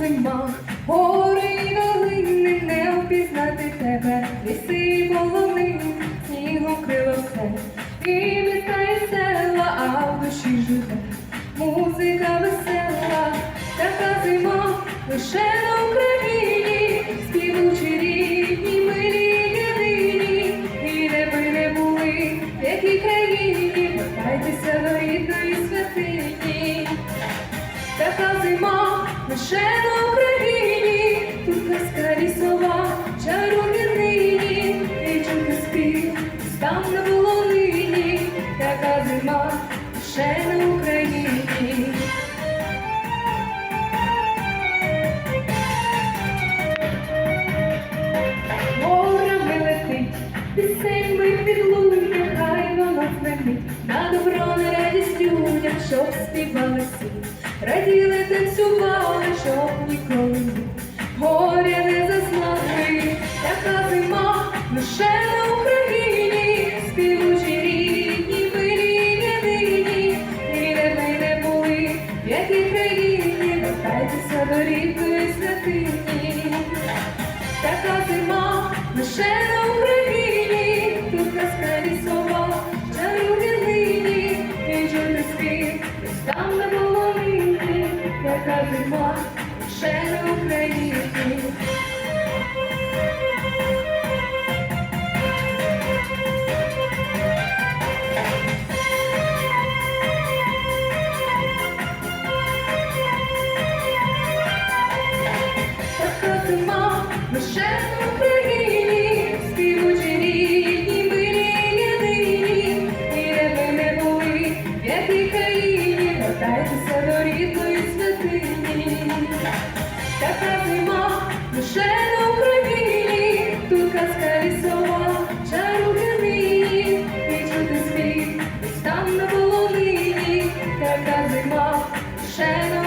Зима, гори й долини не впізнати тебе, ліси коло. Така зима лише на Україні, тут казка лісова, чарує нині, і чути спів, там на волонині, така зима лише на Україні. Горами летить, пісень ми знамить, на добро, на радість людям, щоб співали всі, раділи, танцювали, щоб ніколи. Горя не зазнали, така зима лише на Україні, співучі рідні, милі єдині, і де ми не були, в якій країні, вертайтеся до рідної святині. Така зима лише на Україні, тут казка лісова, така зима лише на Україні. Така зима лише в Україні, співучі рідні, і де ви не були, в вертайтеся до рідної. Така зима лише на Україні, тут казка лісова, чару нині, і чути спів, десь там на полонині, така зима лише на